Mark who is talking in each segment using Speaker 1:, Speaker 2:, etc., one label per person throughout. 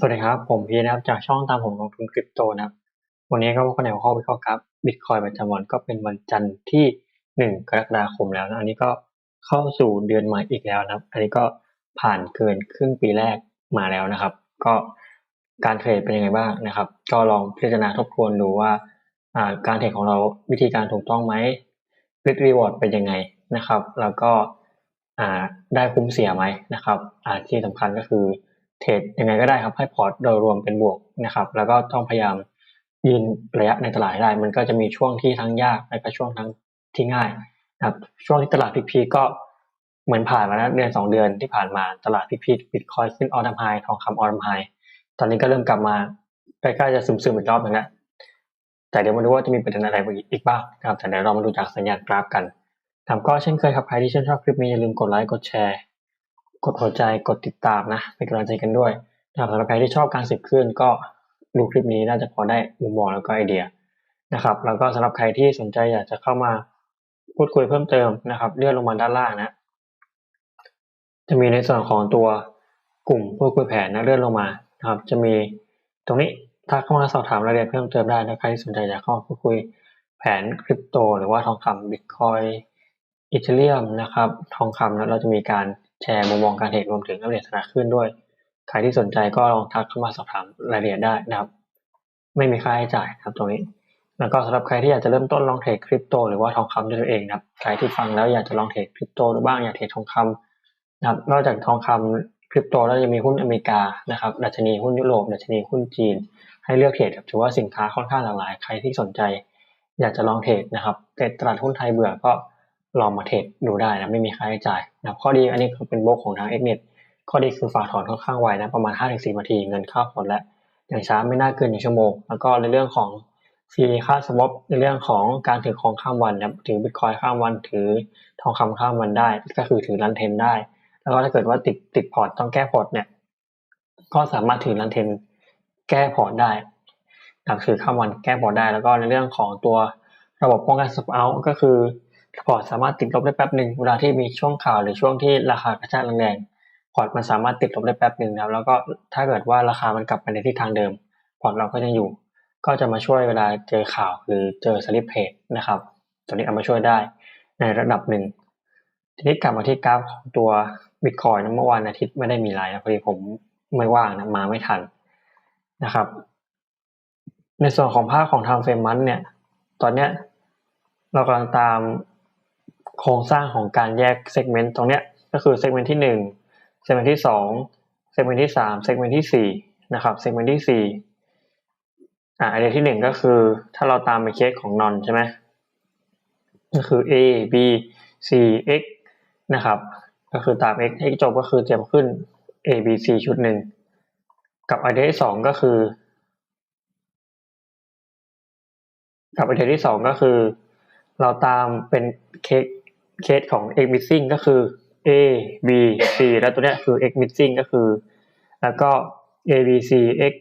Speaker 1: สวัสดีครับ ผมพีนะครับ จากช่องตามผมลงทุนคริปโตนะครับ วันนี้ก็มาในหัวข้อวิเคราะห์ครับบิตคอยประจำวันก็เป็นวันจันทร์ที่หนึ่งกรกฎาคมแล้วนะอันนี้ก็เข้าสู่เดือนใหม่อีกแล้วนะครับ อันนี้ก็ผ่านเกินครึ่งปีแรกมาแล้วนะครับ ก็การเทรดเป็นยังไงบ้างนะครับ ก็ลองพิจารณาทบทวนดูว่าการเทรดของเราวิธีการถูกต้องไหมริทรีวอร์ดเป็นยังไงนะครับ แล้วก็ได้คุ้มเสียไหมนะครับที่สำคัญก็คือ เทรดยังไงก็ได้ครับให้พอร์ตโดยรวมเป็นบวกนะครับ แล้วก็ต้องพยายามยืนระยะในตลาดได้ มันก็จะมีช่วงที่ทั้งยากและก็ช่วงทั้งที่ง่ายนะครับ ช่วงที่ตลาดพีก็เหมือนผ่านมาแล้วเดือนสองเดือนที่ผ่านมาตลาดพีบิตคอยขึ้นออทามไฮทองคำออทามไฮตอนนี้ก็เริ่มกลับมาใกล้ๆจะซึมๆอีกรอบหนึ่งแล้วแต่เดี๋ยวมาดูว่าจะมีประเด็นอะไรอีกบ้างนะครับแต่เดี๋ยวเรามาดูจากสัญญาณกราฟกันทำก็เช่นเคยครับใครที่ชื่นชอบคลิปนี้อย่าลืมกดไลค์กดแชร์ กดหัวใจกดติดตามนะเป็นกำลังใจกันด้วยนะครับสำหรับใครที่ชอบการสืบคลื่นก็ดูคลิปนี้น่าจะพอได้มุมมองแล้วก็ไอเดียนะครับ แล้วก็สำหรับใครที่สนใจอยากจะเข้ามาพูดคุยเพิ่มเติมนะครับ เลื่อนลงมาด้านล่างนะ จะมีในส่วนของตัวกลุ่มพูดคุยแผนนะเลื่อนลงมานะครับ จะมีตรงนี้ถ้าเข้ามาสอบถามรายละเอียดเพิ่มเติมได้นะใครที่สนใจอยากเข้ามาพูดคุยแผนคริปโต หรือว่าทองคำบิตคอยอีเทเรียมนะครับ ทองคำแล้วเราจะมีการ แชร์มุมมองการเทรดรวมถึงอัปเดตสถานขึ้นด้วย ใครที่สนใจก็ลองทักเข้ามาสอบถามรายละเอียดได้นะครับ ไม่มีค่าใช้จ่ายครับตรงนี้ แล้วก็สำหรับใครที่อยากจะเริ่มต้นลองเทรดคริปโตหรือว่าทองคำด้วยตัวเองนะครับ ใครที่ฟังแล้วอยากจะลองเทรดคริปโตหรือบ้างอยากเทรดทองคำนะครับ นอกจากทองคำคริปโตแล้วยังมีหุ้นอเมริกานะครับ ดัชนีหุ้นยุโรป ดัชนีหุ้นจีน ให้เลือกเทรดถือว่าสินค้าค่อนข้างหลากหลาย ใครที่สนใจ อยากจะลองเทรดนะครับเทรดตลาดหุ้นไทยเบื่อก็ ลองมาเทรดดูได้นะไม่มีค่าใช้จ่ายนะข้อดีอันนี้คือเป็นโบกของทางเอ็กเน็ตข้อดีคือฝากถอนค่อนข้างไวนะประมาณ 5-4นาทีเงินเข้าผลแล้วอย่างช้าไม่น่าเกินหนึ่งชั่วโมง แล้วก็ในเรื่องของฟรีค่าสวอปในเรื่องของการถือของข้ามวันนะถือบิตคอยข้ามวันถือทองคำข้ามวันได้ ก็คือถือรันเทนได้ แล้วก็ถ้าเกิดว่าติดติดพอร์ตต้องแก้พอร์ตเนี่ย ก็สามารถถือรันเทนแก้พอร์ตได้ถือข้ามวันแก้พอร์ตได้ แล้วก็ในเรื่องของตัวระบบป้องกันสปเอาก็คือ พอร์ตสามารถติดลบได้แป๊บหนึ่งเวลาที่มีช่วงข่าวหรือช่วงที่ราคากระชากแรงๆพอร์ตมันสามารถติดลบได้แป๊บหนึ่งนะครับแล้วก็ถ้าเกิดว่าราคามันกลับไปในทิศทางเดิม พอร์ตเราก็ยังอยู่ ก็จะมาช่วยเวลาเจอข่าวหรือเจอสลิปเพจนะครับตัวนี้เอามาช่วยได้ในระดับหนึ่งทีนี้กลับมาที่กราฟของตัวบิตคอยน์เมื่อวานอาทิตย์ไม่ได้มีไลน์นะพอดีผมไม่ว่างนะมาไม่ทันนะครับ ในส่วนของภาคของทางเฟรมมันเนี่ย ตอนเนี้ยเรากำลังตาม โครงสร้างของการแยกเซกเมนต์ตรงเนี้ยก็คือเซกเมนต์ที่หนึ่งเซกเมนต์ที่สองเซกเมนต์ที่สามเซกเมนต์ที่สี่นะครับเซกเมนต์ที่สี่อ่าไอเดียที่หนึ่งก็คือถ้าเราตามไปเคสของนอนใช่ไหมก็คือ a b c x นะครับก็คือตาม x ให้จบก็คือเตรียมขึ้น a b c ชุดหนึ่งกับไอเดียที่สองก็คือ กับไอเดียที่สองก็คือ เราตามเป็นเคส เคสของ x missing ก็คือ a b c แล้วตัวเนี้ยคือ x missing ก็คือ แล้วก็ a b c x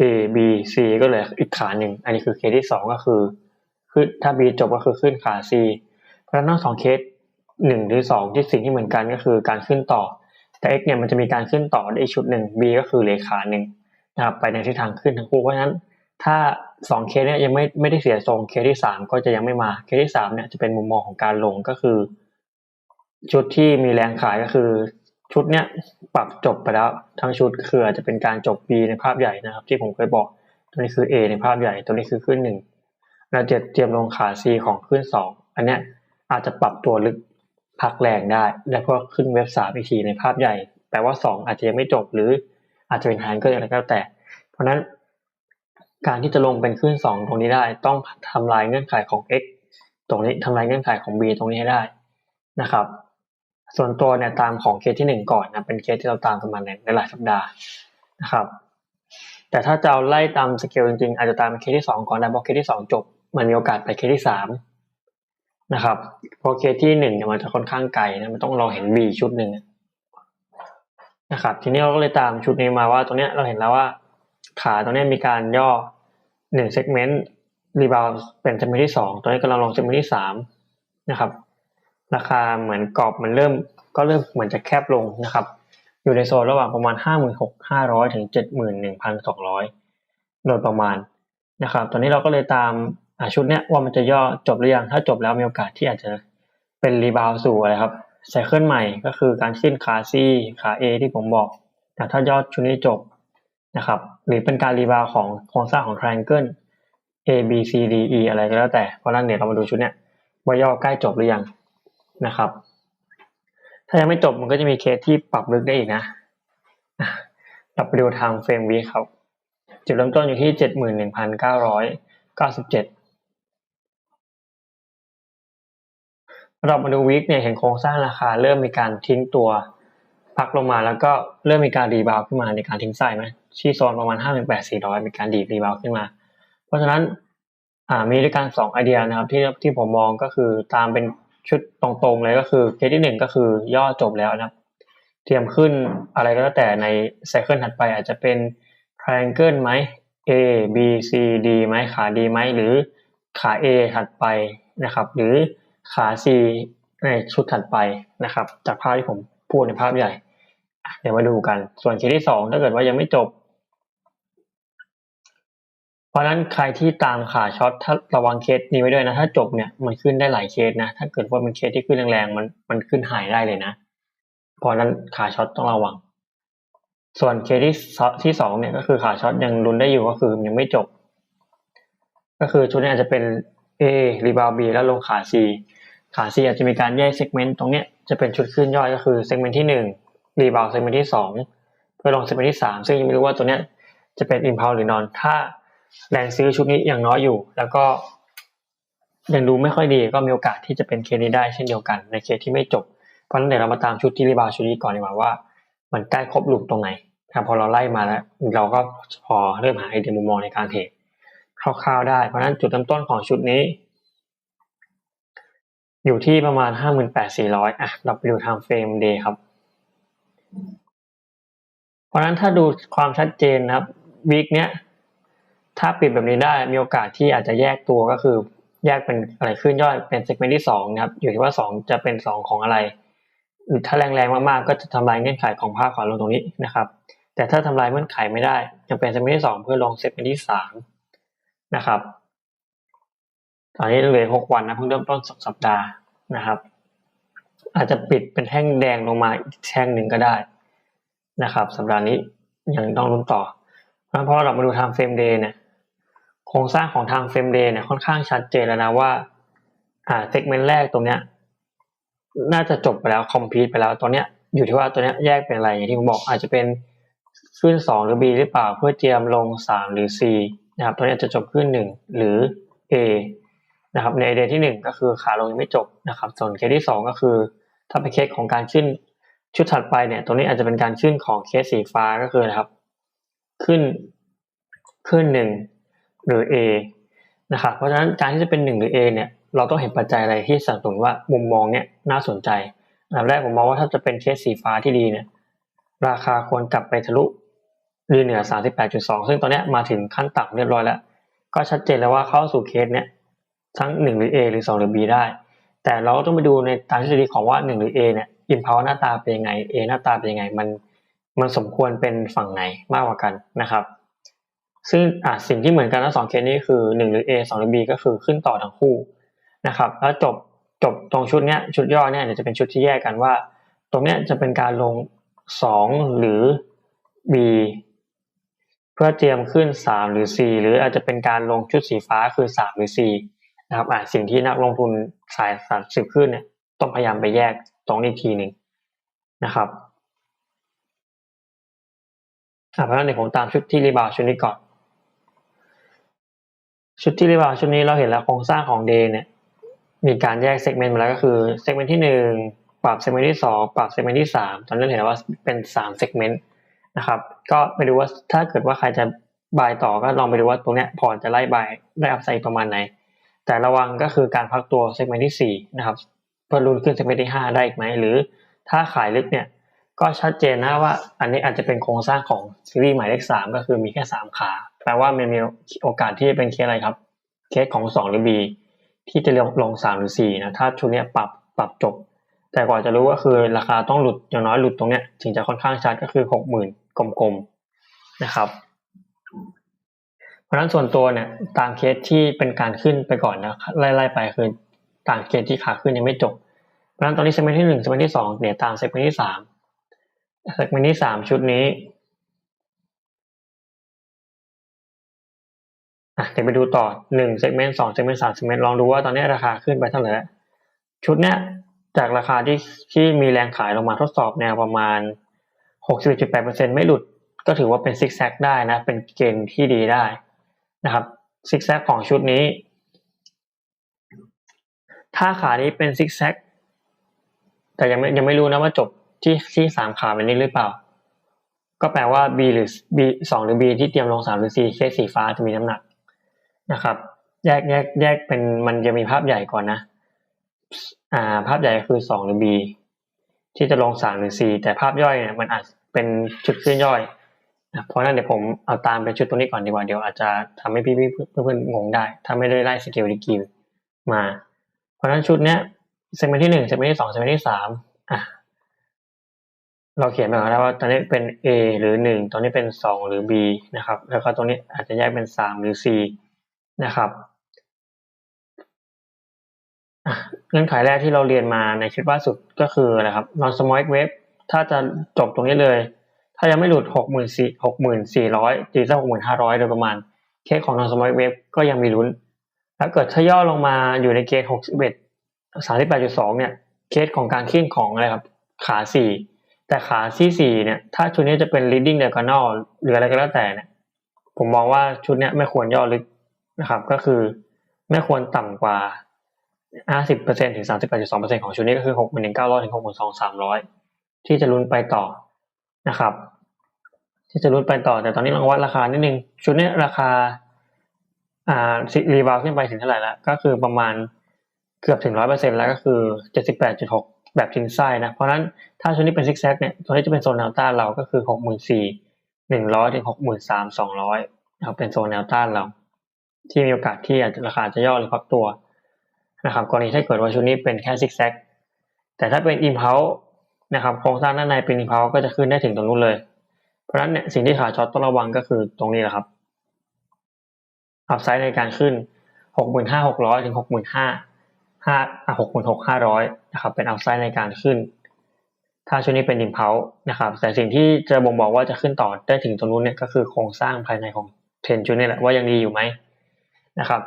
Speaker 1: a b c ก็เลยอีกขาหนึ่ง อันนี้คือเคสที่สองก็คือคือถ้า b จบก็คือขึ้นขา c เพราะฉะนั้นทั้งสองเคสหนึ่งหรือสองที่สิ่งที่เหมือนกันก็คือการขึ้นต่อ แต่ x เนี่ยมันจะมีการขึ้นต่อได้อีกชุดหนึ่ง b ก็คือเลขาหนึ่งนะครับไปในทิศทางขึ้นทั้งคู่เพราะฉะนั้นถ้า สองเคสเนี่ยยังไม่ไม่ได้เสียทรงเคสที่สามก็จะยังไม่มาเคสที่สามเนี่ยจะเป็นมุมมองของการลงก็คือ ชุดที่มีแรงขายก็คือ ชุดเนี้ยปรับจบไปแล้วทั้งชุดคืออาจจะเป็นการจบ B ในภาพใหญ่นะครับ ที่ผมเคยบอกตัวนี้คือ A ในภาพใหญ่ตัวนี้คือขึ้นหนึ่งเราจะเตรียมลงขา C ของขึ้นสองอันเนี้ยอาจจะปรับตัวลึกพักแรงได้ แล้วก็ขึ้นเว็บสามอีกทีในภาพใหญ่แปลว่าสองอาจจะยังไม่จบหรืออาจจะเป็นหางก็อะไรก็แต่ เพราะนั้น การที่จะลงเป็นขึ้นสองตรงนี้ได้ ต้องทำลายเงื่อนไขของ x ตรงนี้ทำลายเงื่อนไขของ b ตรงนี้ให้ได้นะครับ ส่วนตัวเนี่ยตามของเคสที่หนึ่งก่อนนะเป็นเคสที่เราตามกันมาในหลายสัปดาห์นะครับ แต่ถ้าจะเอาไล่ตามสเกลจริงๆ อาจจะตามเคสที่สองก่อนนะเพราะเคสที่สองจบ มันมีโอกาสไปเคสที่สามนะครับเพราะเคสที่หนึ่งเนี่ยมันจะค่อนข้างไกลนะมันต้องเราเห็น B ชุดหนึ่งนะครับทีนี้เราก็เลยตามชุดนี้มาว่าตรงเนี้ยเราเห็นแล้วว่าขาตรงนี้มีการย่อ หนึ่งเซกเมนต์รีบาวเป็นเซกเมนต์ที่สองตัวนี้กำลังลงเซกเมนต์ที่สามนะครับ ราคาเหมือนกรอบมันเริ่มก็เริ่มเหมือนจะแคบลงนะครับ อยู่ในโซนระหว่างประมาณห้าหมื่นหกห้าร้อยถึงเจ็ดหมื่นหนึ่งพันสองร้อยโดยประมาณนะครับ ตอนนี้เราก็เลยตามชุดเนี้ยว่ามันจะย่อจบหรือยัง ถ้าจบแล้วมีโอกาสที่อาจจะเป็นรีบาวสู่อะไรครับไซเคิลใหม่ก็คือการขึ้นขาซีขา A ที่ผมบอก แต่ถ้ายอดชุดนี้จบนะครับ หรือเป็นการรีบาวของโครงสร้างของ triangle A B C D E อะไรก็แล้วแต่ เพราะนั้นเดี๋ยวเรามาดูชุดเนี้ยว่าย่อใกล้จบหรือยังนะครับ ถ้ายังไม่จบมันก็จะมีเคสที่ปรับลึกได้อีกนะเราไปดูทางเฟรมวีครับ จุดเริ่มต้นอยู่ที่เจ็ดหมื่นหนึ่งพันเก้าร้อยเก้าสิบเจ็ดเรามาดูวิกเนี่ยเห็นโครงสร้างราคาเริ่มมีการทิ้งตัว พักลงมาแล้วก็เริ่มมีการรีบาวขึ้นมาในการทิ้งไส้ไหม ที่โซนประมาณห้าหมื่นแปดสี่ร้อยมีการดีดรีบาวขึ้นมา เพราะฉะนั้นมีด้วยกันสองไอเดียนะครับที่ที่ผมมองก็คือตามเป็นชุดตรงๆเลยก็คือเคสที่หนึ่งก็คือย่อจบแล้วนะครับ เตรียมขึ้นอะไรก็แล้วแต่ในไซเคิลถัดไปอาจจะเป็น triangle ไหม A B C D ไหมขา D ไหมหรือขา A ถัดไปนะครับ หรือขา C ในชุดถัดไปนะครับ จากภาพที่ผมพูดในภาพใหญ่ เดี๋ยวมาดูกัน ส่วนเคสที่สองถ้าเกิดว่ายังไม่จบ เพราะนั้นใครที่ตามขาช็อตถ้าระวังเคสนี้ไว้ด้วยนะ ถ้าจบเนี่ยมันขึ้นได้หลายเคสนะ ถ้าเกิดว่าเป็นเคสที่ขึ้นแรงๆมันมันขึ้นหายได้เลยนะ เพราะนั้นขาช็อตต้องระวัง ส่วนเคสที่ที่สองเนี่ยก็คือขาช็อตยังรุนได้อยู่ก็คือยังไม่จบ ก็คือชุดนี้อาจจะเป็น A รีบาว B แล้วลงขา C ขา C อาจจะมีการแยกเซกเมนต์ตรงเนี้ยจะเป็นชุดขึ้นย่อยก็คือเซกเมนต์ที่หนึ่งรีบาวเซกเมนต์ที่สองเพื่อลงเซกเมนต์ที่สามซึ่งยังไม่รู้ว่าตัวเนี้ยจะเป็นอิมพาวหรือนอนถ้า แรงซื้อชุดนี้ยังน้อยอยู่ แล้วก็ยังดูไม่ค่อยดีก็มีโอกาสที่จะเป็นเคสนี้ได้เช่นเดียวกัน ในเคสที่ไม่จบ เพราะฉะนั้นเดี๋ยวเรามาตามชุดที่รีบาวชุดนี้ก่อนดีกว่าว่า มันใกล้ครบหลุมตรงไหนครับพอเราไล่มาแล้ว เราก็พอเริ่มหาไอเดียมุมมองในการเทรดคร่าวๆได้ เพราะนั้นจุดเริ่มต้นของชุดนี้ อยู่ที่ประมาณห้าหมื่นแปดสี่ร้อยอะเราไปดูทางเฟรมเดย์ครับ เพราะฉะนั้นถ้าดูความชัดเจนนะครับวีคเนี้ย ถ้าปิดแบบนี้ได้มีโอกาสที่อาจจะแยกตัวก็คือแยกเป็นอะไรขึ้นย่อยเป็นเซกเมนต์ที่สองนะครับอยู่ที่ว่าสองจะเป็นสองของอะไรหรือถ้าแรงๆมากๆก็จะทำลายเงื่อนไขของภาพขวาลงตรงนี้นะครับ แต่ถ้าทำลายเงื่อนไขไม่ได้จะเป็นเซกเมนต์ที่สองเพื่อลงเซกเมนต์ที่สามนะครับ ตอนนี้เหลือหกวันนะเพิ่งเริ่มต้นสองสัปดาห์นะครับ อาจจะปิดเป็นแท่งแดงลงมาอีกแท่งหนึ่งก็ได้นะครับ สัปดาห์นี้ยังต้องลุ้นต่อเพราะเรามาดูทางเฟรมเดย์เนี่ย ครงสร้างของทางเฟรมเดย์เนี่ยค่อนข้างชัดเจนแล้วนะว่า อ่าเซกเมนต์แรกตรงเนี้ย น่าจะจบไปแล้วคอมพิวไปแล้วตอนเนี้ยอยู่ที่ว่าตัวเนี้ยแยกเป็นอะไรอย่างที่ผมบอกอาจจะเป็นขึ้นสองหรือ B หรือเปล่าเพื่อเตรียมลงสามหรือ C นะครับตัวนี้จะจบขึ้นหนึ่งหรือ A นะครับในไอเดียที่หนึ่งก็คือขาลงยังไม่จบนะครับส่วนเคสที่สองก็คือ ถ้าเป็นเคสของการขึ้นชุดถัดไปเนี่ยตัวนี้อาจจะเป็นการขึ้นของเคสสีฟ้าก็คือนะครับ ขึ้นขึ้นหนึ่ง หรือ A นะครับเพราะฉะนั้นการที่จะเป็นหนึ่งหรือ A เนี่ยเราต้องเห็นปัจจัยอะไรที่สนับสนุนว่ามุมมองเนี่ยน่าสนใจอันแรกผมมองว่าถ้าจะเป็นเคสสีฟ้าที่ดีเนี่ยราคาควรกลับไปทะลุยืนเหนือ 38.2 ซึ่งตอนนี้มาถึงขั้นต่ำเรียบร้อยแล้ว ก็ชัดเจนแล้วว่าเข้าสู่เคสเนี้ยทั้ง 1 หรือ A หรือ 2 หรือ B ได้ แต่เราก็ต้องไปดูในตามทฤษฎีของว่า 1 หรือ A เนี่ยอินพาวหน้าตาเป็นยังไง A หน้าตาเป็นยังไงมันมันสมควรเป็นฝั่งไหนมากกว่ากันนะครับ ซึ่งอะสิ่งที่เหมือนกันทั้งสองเคสนี้คือ1หรือ A 2หรือ B ก็คือขึ้นต่อทั้งคู่นะครับ แล้วจบจบตรงชุดเนี้ยชุดย่อเนี้ยเดี๋ยวจะเป็นชุดที่แยกกันว่า ตรงเนี้ยจะเป็นการลง 2 หรือ B เพื่อเตรียมขึ้น 3 หรือ4หรืออาจจะเป็นการลงชุดสีฟ้าคือ 3 หรือ4นะครับอ่าสิ่งที่นักลงทุนสายสามสิบขึ้นเนี่ยต้องพยายามไปแยกตรงนี้ทีหนึ่งนะครับอ่าเพราะฉะนั้นเดี๋ยวผมตามชุดที่รีบาวชุดนี้ก่อน ชุดที่รีบาวชุดนี้เราเห็นแล้วโครงสร้างของเดย์เนี่ยมีการแยกเซกเมนต์มาแล้วก็คือเซกเมนต์ที่หนึ่งปรับเซกเมนต์ที่สองปรับเซกเมนต์ที่สามตอนนี้เห็นแล้วว่าเป็นสามเซกเมนต์นะครับ ก็ไปดูว่าถ้าเกิดว่าใครจะบายต่อก็ลองไปดูว่าตรงเนี้ยพอจะไล่บายได้อัพไซด์ประมาณไหน แต่ระวังก็คือการพักตัวเซกเมนต์ที่สี่นะครับเพื่อลุ้นขึ้นเซกเมนต์ที่ห้าได้อีกไหมหรือถ้าขายลึกเนี่ย ก็ชัดเจนนะว่า อันนี้อาจจะเป็นโครงสร้างของซีรีส์หมายเลขสามก็คือมีแค่สามขาแปลว่ามันมีโอกาสที่จะเป็นเคสอะไรครับเคสของสองหรือ B ที่จะลงลงสามหรือสี่นะถ้าชุดนี้ปรับปรับจบ แต่กว่าจะรู้ก็คือราคาต้องหลุดอย่างน้อยหลุดตรงเนี้ยถึงจะค่อนข้างชัดก็คือหกหมื่นกลมๆนะครับ เพราะนั้นส่วนตัวเนี่ยตามเคสที่เป็นการขึ้นไปก่อนนะไล่ๆไปคือตามเคสที่ขาขึ้นยังไม่จบ เพราะฉะนั้นตอนนี้เซกเมนต์ที่หนึ่งเซกเมนต์ที่สองเนี่ยตามเซกเมนต์ที่สาม เซกเมนต์ที่สามชุดนี้อะเดี๋ยวไปดูต่อหนึ่งเซกเมนต์สองเซกเมนต์สามเซกเมนต์ลองดูว่าตอนนี้ราคาขึ้นไปเท่าไหร่ชุดเนี้ยจากราคาที่ที่มีแรงขายลงมาทดสอบแนวประมาณหกสิบจุดแปดเปอร์เซ็นไม่หลุด ก็ถือว่าเป็นซิกแซกได้นะ เป็นเกณฑ์ที่ดีได้นะครับซิกแซกของชุดนี้ ถ้าขานี้เป็นซิกแซกแต่ยังไม่ยังไม่รู้นะว่าจบ ที่ที่สามขาแบบนี้หรือเปล่า ก็แปลว่า B หรือ B สองหรือ B ที่เตรียมลงสามหรือ C เคสสีฟ้าจะมีน้ำหนักนะครับ แยกแยกแยกเป็นมันจะมีภาพใหญ่ก่อนนะ อ่า ภาพใหญ่คือสองหรือ B ที่จะลงสามหรือ C แต่ภาพย่อยเนี่ยมันอาจเป็นชุดขึ้นย่อยเพราะนั้นเดี๋ยวผมเอาตามเป็นชุดตัวนี้ก่อนดีกว่าเดี๋ยวอาจจะทำให้พี่พี่เพื่อนๆงงได้ ถ้าไม่ได้ไล่สเกลดีกิวมา เพราะนั้นชุดเนี้ยเซกเมนต์ที่หนึ่งเซกเมนต์ที่สองเซกเมนต์ที่สามอะ เราเขียนไปแล้วว่าตอนนี้เป็น A หรือหนึ่งตอนนี้เป็นสองหรือ B นะครับ แล้วก็ตรงนี้อาจจะแยกเป็นสามหรือ C นะครับเงื่อนไขแรกที่เราเรียนมาในคลิปล่าสุดก็คืออะไรครับ non small wave ถ้าจะจบตรงนี้เลย ถ้ายังไม่หลุดหกหมื่นสี่หกหมื่นสี่ร้อยตีสักหกหมื่นห้าร้อยโดยประมาณ เคสของ non small wave ก็ยังมีลุ้น ถ้าเกิดถ้าย่อลงมาอยู่ในเกณฑ์หกสิบเอ็ดสามสิบแปดจุดสองเนี่ย เคสของการขึ้นของอะไรครับ ขาสี่ แต่ขาที่สี่เนี่ย ถ้าชุดนี้จะเป็น leading diagonal หรืออะไรก็แล้วแต่เนี่ย ผมมองว่าชุดเนี้ยไม่ควรย่อลึกนะครับ ก็คือไม่ควรต่ำกว่า 50%ถึง 38.2%ของชุดนี้ก็คือ 61,900 ถึง 62,300 ที่จะลุ้นไปต่อนะครับ ที่จะลุ้นไปต่อ แต่ตอนนี้ลองวัดราคานิดนึง ชุดนี้ราคาอ่ารีบาวขึ้นไปถึงเท่าไหร่แล้ว ก็คือประมาณเกือบถึง 100%แล้วก็คือ 78.6 แบบทิ้งไส้นะ เพราะนั้นถ้าชุดนี้เป็นซิกแซกเนี่ยตัวนี้จะเป็นโซนแนวต้านเราก็คือ 64,100ถึง63,200นะครับเป็นโซนแนวต้านเรา ที่มีโอกาสที่ราคาจะย่อหรือพักตัวนะครับกรณีถ้าเกิดว่าชุดนี้เป็นแค่ซิกแซกแต่ถ้าเป็นอิมเพลนะครับโครงสร้างด้านในเป็นอิมเพลก็จะขึ้นได้ถึงตรงนู้นเลย เพราะนั้นเนี่ยสิ่งที่ขาช็อตต้องระวังก็คือตรงนี้แหละครับอัพไซด์ในการขึ้นหกหมื่นห้าหกร้อยถึงหก ห้าหกหมื่นหกห้าร้อยนะครับ เป็นอัพไซด์ในการขึ้น ถ้าชุดนี้เป็นอิมเพลนะครับ แต่สิ่งที่จะบ่งบอกว่าจะขึ้นต่อได้ถึงตรงนู้นเนี่ยก็คือโครงสร้างภายในของเทรนชุดนี้แหละว่ายังดีอยู่ไหมนะครับ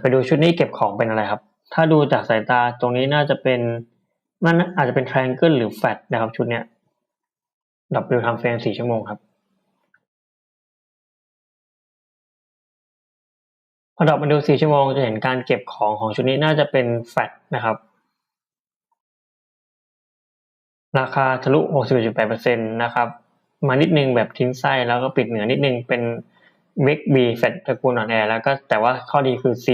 Speaker 1: ไปดูชุดนี้เก็บของเป็นอะไรครับ ถ้าดูจากสายตาตรงนี้น่าจะเป็นมันอาจจะเป็น triangle หรือ flat นะครับชุดเนี้ยดับเบิลทำเฟรมสี่ชั่วโมงครับ พอดับมาดูสี่ชั่วโมงจะเห็นการเก็บของของชุดนี้น่าจะเป็น flat นะครับ ราคาทะลุ 61.8%นะครับ มานิดนึงแบบทิ้งไส้แล้วก็ปิดเหนือนิดนึงเป็นเวกบีเฟดตระกูลอ่อนแอแล้วก็แต่ว่าข้อดีคือ C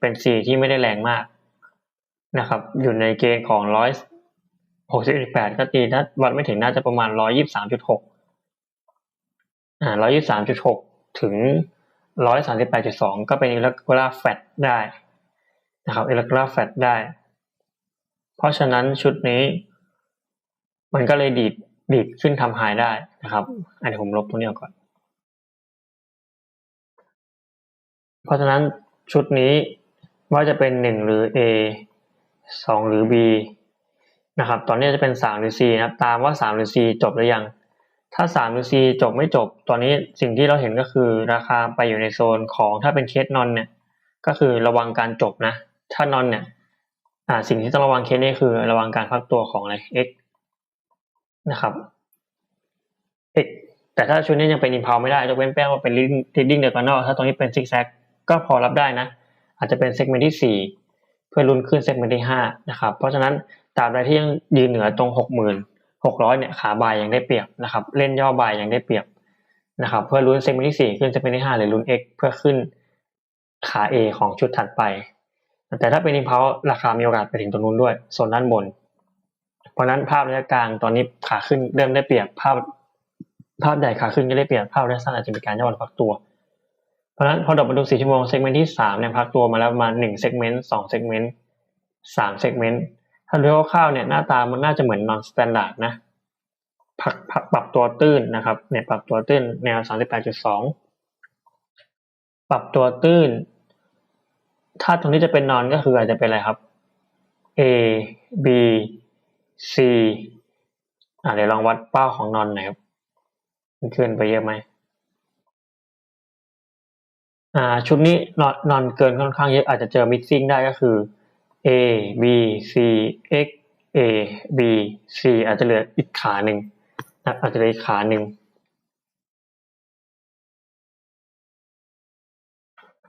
Speaker 1: เป็น C ที่ไม่ได้แรงมากนะครับ อยู่ในเกณฑ์ของร้อยหกสิบแปดก็ตีถ้าวัดไม่ถึงน่าจะประมาณร้อยยี่สามจุดหกอ่าร้อยยี่สามจุดหกถึง ร้อยสามสิบแปดจุดสองก็เป็นอิเล็กโทรแฟตได้นะครับอิเล็กโทรแฟตได้ เพราะฉะนั้นชุดนี้ มันก็เลยดีดดีดขึ้นทำหายได้นะครับอันนี้ผมลบตรงนี้ออกก่อน เพราะฉะนั้นชุดนี้ว่าจะเป็นหนึ่งหรือ A สองหรือ B นะครับ ตอนนี้จะเป็นสามหรือ C นะครับ ตามว่าสามหรือ C จบหรือยัง ถ้าสามหรือ C จบไม่จบ ตอนนี้สิ่งที่เราเห็นก็คือราคาไปอยู่ในโซนของถ้าเป็นเคสนอนเนี่ย ก็คือระวังการจบนะ ถ้านอนเนี่ยอ่าสิ่งที่ต้องระวังเคสนี้คือระวังการพักตัวของอะไร X นะครับ X แต่ถ้าชุดนี้ยังเป็นอินพาวไม่ได้จะเว้นแป้งว่าเป็น leading diagonal ถ้าตรงนี้เป็นซิกแซกก็พอรับได้นะ อาจจะเป็นเซกเมนต์ที่ 4 เพื่อลุ้นขึ้นเซกเมนต์ที่5นะครับ เพราะฉะนั้นตราบใดที่ยังยืนเหนือตรง 600เนี่ยขาบายยังได้เปรียบนะครับ เล่นย่อบายยังได้เปรียบนะครับ เพื่อลุ้นเซกเมนต์ที่ 4 ขึ้นเซกเมนต์ที่5หรือลุ้น X เพื่อขึ้นขา A ของชุดถัดไป แต่ถ้าเป็นอินพาวราคามีโอกาสไปถึงตรงนู้นด้วยโซนด้านบน เพราะนั้นภาพระยะกลางตอนนี้ขาขึ้นเริ่มได้เปรียบภาพ ภาพใหญ่ขาขึ้นก็ได้เปรียบภาพระยะสั้นอาจจะมีการย่อหรือพักตัว เพราะนั้นพอดอปมาดูสี่ชั่วโมงเซกเมนต์ที่สามเนี่ยพักตัวมาแล้วประมาณหนึ่งเซกเมนต์สองเซกเมนต์สามเซกเมนต์ ถ้าดูคร่าวๆเนี่ยหน้าตามันน่าจะเหมือน non standard นะผักผักปรับตัวตื้นนะครับเนี่ยปรับตัวตื้นแนว 38.2 ปรับตัวตื้น ถ้าตรงนี้จะเป็นนอนก็คืออาจจะเป็นอะไรครับ A B C อ่าเดี๋ยวลองวัดเป้าของนอนหน่อยครับมันขึ้นไปเยอะไหมอ่าชุดนี้นอนนอนเกินค่อนข้างเยอะอาจจะเจอมิกซิ่งได้ก็คือ A B C X A B C อาจจะเหลืออีกขาหนึ่งนะอาจจะเหลืออีกขาหนึ่ง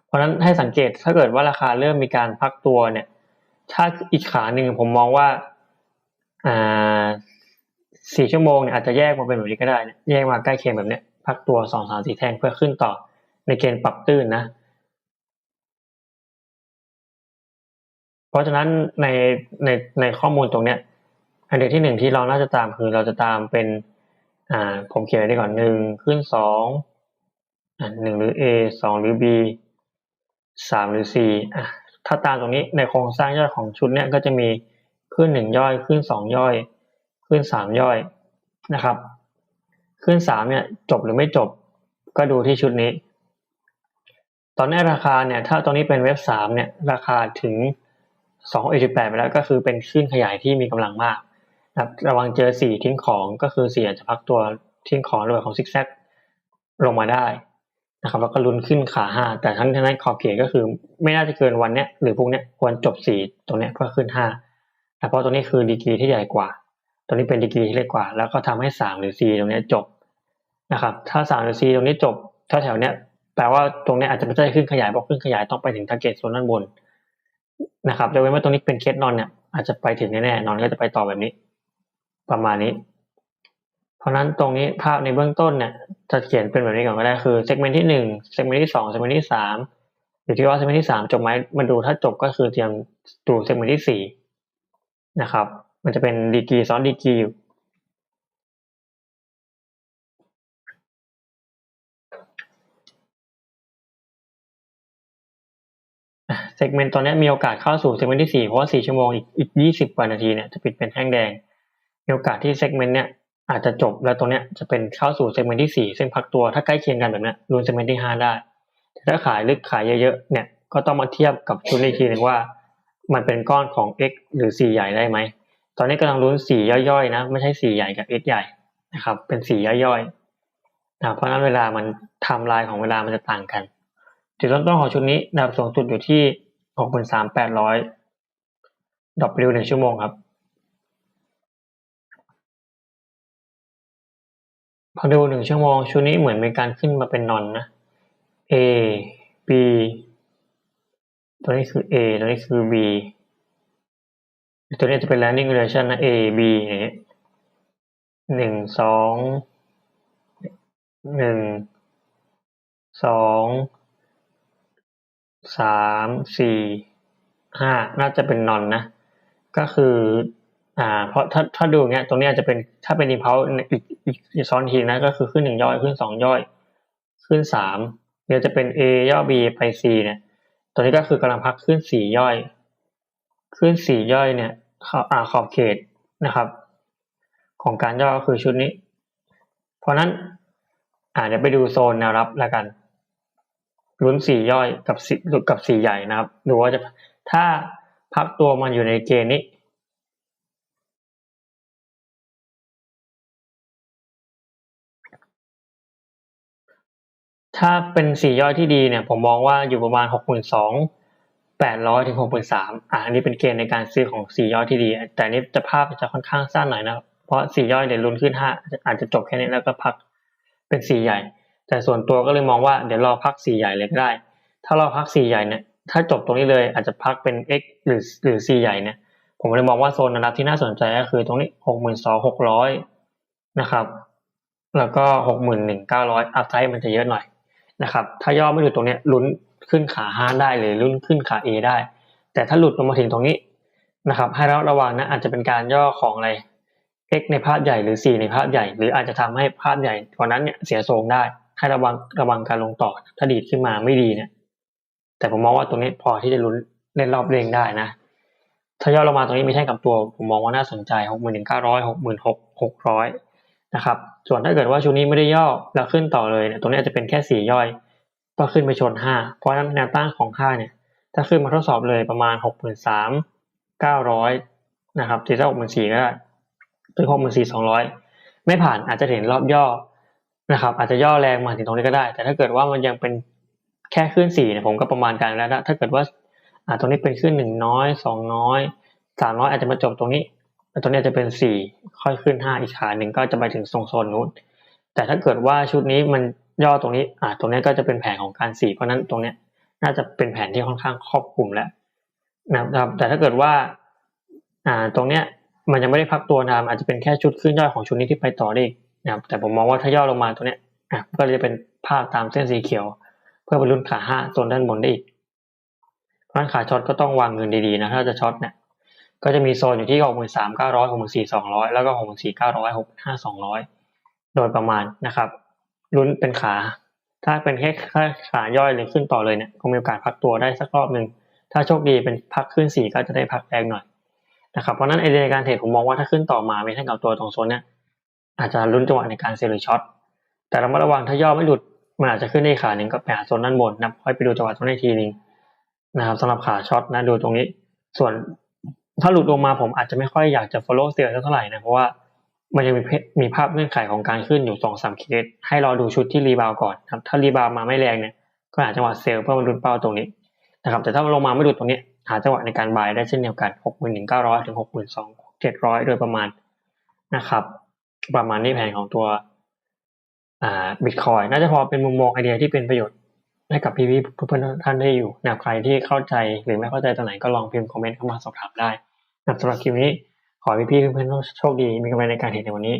Speaker 1: เพราะนั้นให้สังเกตถ้าเกิดว่าราคาเริ่มมีการพักตัวเนี่ย ถ้าอีกขาหนึ่งผมมองว่าอ่าสี่ชั่วโมงเนี่ยอาจจะแยกมาเป็นแบบนี้ก็ได้ แยกมาใกล้เคียงแบบเนี้ยพักตัวสองสามสี่แท่งเพื่อขึ้นต่อในเกณฑ์ปรับตื้นนะ เพราะฉะนั้นในในในข้อมูลตรงเนี้ยอันเดียที่หนึ่งที่เราน่าจะตามคือเราจะตามเป็น อ่า ผมเขียนไว้ดีก่อนหนึ่งขึ้นสองอ่าหนึ่งหรือ A สองหรือ B สามหรือ C อะถ้าตามตรงนี้ในโครงสร้างย่อยของชุดเนี้ยก็จะมีขึ้นหนึ่งย่อยขึ้นสองย่อย ขึ้นสามย่อยนะครับ ขึ้นสามเนี่ยจบหรือไม่จบก็ดูที่ชุดนี้ ตอนนี้ราคาเนี่ยถ้าตรงนี้เป็นเว็บสามเนี่ยราคาถึง สองเอจุดแปดไปแล้วก็คือเป็นขึ้นขยายที่มีกำลังมากนะครับระวังเจอสี่ทิ้งของก็คือสี่อาจจะพักตัวทิ้งของระหว่างของซิกแซกลงมาได้นะครับแล้วก็ลุ้นขึ้นขาห้าแต่ทั้งนั้นขอบเขตก็คือ ไม่น่าจะเกินวันเนี้ยหรือพรุ่งเนี้ยควรจบสี่ตรงเนี้ยเพื่อขึ้นห้าแต่เพราะตรงนี้คือดีกรีที่ใหญ่กว่าตรงนี้เป็นดีกรีที่เล็กกว่า แล้วก็ทำให้สามหรือสี่ตรงเนี้ยจบนะครับ ถ้าสามหรือสี่ตรงนี้จบถ้าแถวเนี้ยแปลว่าตรงเนี้ยอาจจะไม่ใช่ขึ้นขยายเพราะขึ้นขยายต้องไปถึงทาร์เก็ตโซนด้านบน นะครับยกเว้นว่าตรงนี้เป็นเคสนอนเนี่ยอาจจะไปถึงแน่ๆนอนก็จะไปต่อแบบนี้ ประมาณนี้ เพราะนั้นตรงนี้ภาพในเบื้องต้นเนี่ยจะเขียนเป็นแบบนี้ก่อนก็ได้คือเซกเมนต์ที่หนึ่งเซกเมนต์ที่สองเซกเมนต์ที่สามอยู่ที่ว่าเซกเมนต์ที่สามจบไหมมาดูถ้าจบก็คือเตรียมดูเซกเมนต์ที่สี่นะครับ มันจะเป็นดีกีซ้อนดีกีอยู่ ซกเมนต์ตอนนี้มีโอกาสเข้าสู่เซกเมนต์ที่สี่เพราะว่าสี่ชั่วโมงอีกอีกยี่สิบกว่านาทีเนี่ยจะปิดเป็นแท่งแดง มีโอกาสที่เซกเมนต์เนี่ยอาจจะจบแล้วตรงเนี้ยจะเป็นเข้าสู่เซกเมนต์ที่สี่ซึ่งพักตัวถ้าใกล้เคียงกันแบบนี้รวมเซกเมนต์ที่ห้าได้ แต่ถ้าขายลึกขายเยอะๆเนี่ยก็ต้องมาเทียบกับชุดอีกทีหนึ่งว่า มันเป็นก้อนของ x หรือ 4 ใหญ่ได้ไหม ตอนนี้กำลังลุ้น4ย่อยๆนะไม่ใช่4ใหญ่กับ x ใหญ่นะครับ เป็น4ย่อยๆนะเพราะนั้นเวลามันทำลายของเวลามันจะต่างกันจุดเริ่มต้นของชุดนี้ดับสูงสุดอยู่ที่ หกหมื่นสามแปดร้อยดอกปลิวหนึ่งชั่วโมงครับพอดูหนึ่งชั่วโมงชุดนี้เหมือนเป็นการขึ้นมาเป็นนอนนะ A B ตัวนี้คือ A ตัวนี้คือ B ตัวนี้จะเป็น landing relation นะ A B อย่างเงี้ยหนึ่งสองหนึ่งสอง สามสี่ห้าน่าจะเป็นนอนนะ ก็คือ อ่า เพราะถ้าถ้าดูเงี้ยตรงนี้อาจจะเป็นถ้าเป็นอินพัลอีกอีกซ้อนทีนะ ก็คือขึ้นหนึ่งย่อยขึ้นสองย่อย ขึ้นสามเดี๋ยวจะเป็น A ย่อ B ไป C เนี่ยตัวนี้ก็คือกำลังพักขึ้นสี่ย่อย ขึ้นสี่ย่อยเนี่ยขอบอ่าขอบเขตนะครับ ของการย่อก็คือชุดนี้ เพราะนั้นอ่าเดี๋ยวไปดูโซนแนวรับแล้วกัน ลุ้นสี่ย่อยกับสี่กับสี่ใหญ่นะครับดูว่าจะถ้าพักตัวมันอยู่ในเกณฑ์นี้ถ้าเป็นสี่ย่อยที่ดีเนี่ยผมมองว่าอยู่ประมาณหกหมื่นสองแปดร้อยถึงหกหมื่นสามอ่าอันนี้เป็นเกณฑ์ในการซื้อของสี่ย่อยที่ดี แต่นี้จะภาพจะค่อนข้างสั้นหน่อยนะเพราะสี่ย่อยเดี๋ยวลุ้นขึ้นห้าอาจจะจบแค่นี้แล้วก็พักเป็นสี่ใหญ่ แต่ส่วนตัวก็เลยมองว่าเดี๋ยวรอพักสี่ใหญ่เลยก็ได้ ถ้าราพัก C ใหญ่เนี่ยถ้าจบตรงนี้เลยอาจจะพักเป็น X หรือหรือ C ใหญ่เนี่ยผมเลยมองว่าโซนนะครับที่น่าสนใจก็คือตรงนี้หกหมื่นสองหกร้อยนะครับ แล้วก็หกหมื่นหนึ่งเก้าร้อยอัพไซด์มันจะเยอะหน่อยนะครับ ถ้าย่อไม่หลุดตรงนี้ลุ้นขึ้นขาห้าได้เลยลุ้นขึ้นขา A ได้ แต่ถ้าหลุดลงมาถึงตรงนี้นะครับ ให้เราระวังนะอาจจะเป็นการย่อของอะไร X ในภาพใหญ่หรือ C ในภาพใหญ่ หรืออาจจะทำให้ภาพใหญ่กว่านั้นเนี่ยเสียทรงได้ ให้ระวังระวังการลงต่อ ถ้าดีดขึ้นมาไม่ดีเนี่ย แต่ผมมองว่าตรงนี้พอที่จะลุ้นเล่นรอบเร่งได้นะ ถ้าย่อลงมาตรงนี้มีแท่งกับตัว ผมมองว่าน่าสนใจหกหมื่นหนึ่งเก้าร้อยหกหมื่นหกหกร้อยนะครับ ส่วนถ้าเกิดว่าชุดนี้ไม่ได้ย่อแล้วขึ้นต่อเลยเนี่ย ตรงนี้อาจจะเป็นแค่สี่ย่อย ก็ขึ้นไปชนห้าเพราะนั้นแนวต้านของค่าเนี่ย ถ้าขึ้นมาทดสอบเลยประมาณหกหมื่นสามเก้าร้อยนะครับตีสักหกหมื่นสี่ก็ได้หรือหกหมื่นสี่สองร้อยไม่ผ่านอาจจะเห็นรอบย่อ นะครับ อาจจะย่อแรงมาถึงตรงนี้ก็ได้ แต่ถ้าเกิดว่ามันยังเป็นแค่ขึ้นสี่เนี่ยผมก็ประมาณการแล้วนะถ้าเกิดว่าอ่าตรงนี้เป็นขึ้นหนึ่งน้อยสองน้อยสามน้อยอาจจะมาจบตรงนี้ตรงนี้จจะเป็นสี่ค่อยขึ้นห้าอีกขาหนึ่งก็จะไปถึงทรงโซนนู้นแต่ถ้าเกิดว่าชุดนี้มันย่อตรงนี้อ่าตรงนี้ก็จะเป็นแผนของการสี่เพราะนั้นตรงเนี้ยน่าจะเป็นแผนที่ค่อนข้างครอบคลุมแล้วนะครับ แต่ถ้าเกิดว่าอ่าตรงเนี้ยมันยังไม่ได้พักตัวนะครับอาจจะเป็นแค่ชุดขึ้นย่อยของชุดนี้ที่ไปต่อได้อีก นะครับแต่ผมมองว่าถ้าย่อลงมาตรงเนี้ยก็จะเป็นภาพตามเส้นสีเขียว เพื่อบรรลุนขาห้าโซนด้านบนได้อีกเพราะนั้นขาช็อตก็ต้องวางเงินดีๆนะถ้าจะช็อตเนี่ยก็จะมีโซนอยู่ที่หกหมื่นสามเก้าร้อยหกหมื่นสี่สองร้อยแล้วก็หกหมื่นสี่เก้าร้อยหกห้าสองร้อยโดยประมาณนะครับลุ้นเป็นขา ถ้าเป็นแค่ขาขาย่อยเลยขึ้นต่อเลยเนี่ยคงมีโอกาสพักตัวได้สักรอบหนึ่งถ้าโชคดีเป็นพักขึ้นสี่ก็จะได้พักแรงหน่อยนะครับเพราะนั้นไอเดียการเทรดผมมองว่าถ้าขึ้นต่อมาไม่ใช่กับตัวตรงโซนเนี่ย อาจจะลุ้นจังหวะในการเซลล์ช็อตแต่ระมัดระวังถ้าย่อไม่หลุดมันอาจจะขึ้นได้ขาหนึ่งก็ไปหาโซนด้านบนนะค่อยไปดูจังหวะตรงนี้ทีนึงนะครับสำหรับขาช็อตนะดูตรงนี้ ส่วนถ้าหลุดลงมาผมอาจจะไม่ค่อยอยากจะ follow เซลล์เท่าไหร่นะเพราะว่ามันยังมีมีภาพเงื่อนไขของการขึ้นอยู่สองสามเคสให้รอดูชุดที่รีบาวก่อนครับถ้ารีบาวมาไม่แรงเนี่ยก็หาจังหวะเซลล์เพื่อมาลุ้นเป้าตรงนี้นะครับแต่ถ้ามันลงมาไม่หลุดตรงนี้ หาจังหวะในการบายได้เช่นเดียวกันหกหมื่นหนึ่งเก้าร้อยถึงหกหมื่นสองเจ็ดร้อยโดยประมาณนะครับ ประมาณนี้แผนของตัวอ่าบิตคอยน่าจะพอเป็นมุมมองไอเดียที่เป็นประโยชน์ให้กับพี่ๆเพื่อนๆท่านได้อยู่นะครับใครที่เข้าใจหรือไม่เข้าใจตรงไหนก็ลองพิมพ์คอมเมนต์เข้ามาสอบถามได้นะสำหรับคลิปนี้ขอพี่พี่ๆเพื่อนๆโชคดีมีกำลังในการเห็นในวันนี้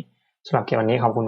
Speaker 1: สำหรับคลิปวันนี้ขอบคุณ